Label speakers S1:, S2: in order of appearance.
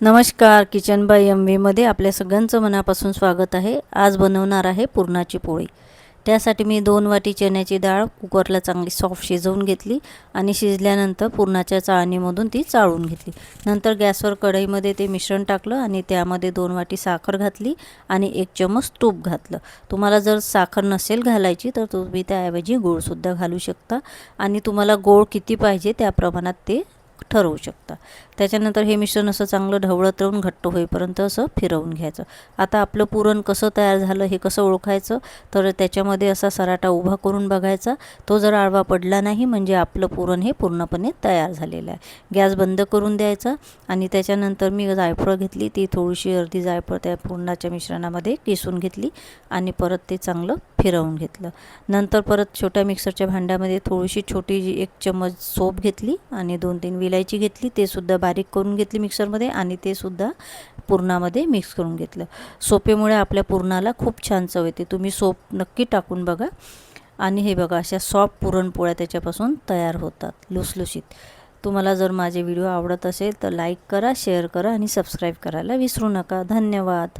S1: नमस्कार kitchen bye M व्हीमध्ये आपल्या सगळ्यांचं मनापासून स्वागत आहे. आज बनवणार आहे पुरणाची पोळी. त्यासाठी मी दोन वाटी चण्याची डाळ कुकरला चांगली सॉफ्ट शिजवून घेतली आणि शिजल्यानंतर पुरणाच्या चाळणीमधून ती चाळून घेतली. नंतर गॅसवर कढईमध्ये ते मिश्रण टाकलं आणि त्यामध्ये दोन वाटी साखर घातली आणि एक चमच तूप घातलं. तुम्हाला जर साखर नसेल घालायची तर तुम्ही त्याऐवजी गूळसुद्धा घालू शकता आणि तुम्हाला गोड किती पाहिजे त्या प्रमाणात ते ठरवू शकता. त्याच्यानंतर हे मिश्रण असं चांगलं ढवळत राहून घट्ट होईपर्यंत असं फिरवून घ्यायचं. आता आपलं पुरण कसं तयार झालं हे कसं ओळखायचं? तर त्याच्यामध्ये असा सराटा उभा करून बघायचा. तो जर आळवा पडला नाही म्हणजे आपलं पुरण हे पूर्णपणे तयार झालेलं आहे. गॅस बंद करून द्यायचा आणि त्याच्यानंतर मी जायफळं घेतली. ती थोडीशी अर्धी जायफळ त्या पुरणाच्या मिश्रणामध्ये किसून घेतली आणि परत ते चांगलं फिरवून घेतलं. नंतर परत छोट्या मिक्सरच्या भांड्यामध्ये थोडीशी छोटी जी एक चम्मच सोप घेतली आणि दोन तीन विलायची घेतली. ते सुद्धा बारीक करून घेतली मिक्सरमध्ये आणि ते सुद्धा पुरणामध्ये मिक्स करून घेतलं. सोपेमुळे आपल्या पुरणाला खूप छान चव येते. तुम्ही सोप नक्की टाकून बघा. आणि हे बघा अशा सॉफ्ट पुरणपोळ्या त्याच्यापासून तयार होतात लुसलुशीत. तुम्हाला जर माझे व्हिडिओ आवडत असेल तर लाईक करा शेअर करा आणि सबस्क्राईब करायला विसरू नका. धन्यवाद.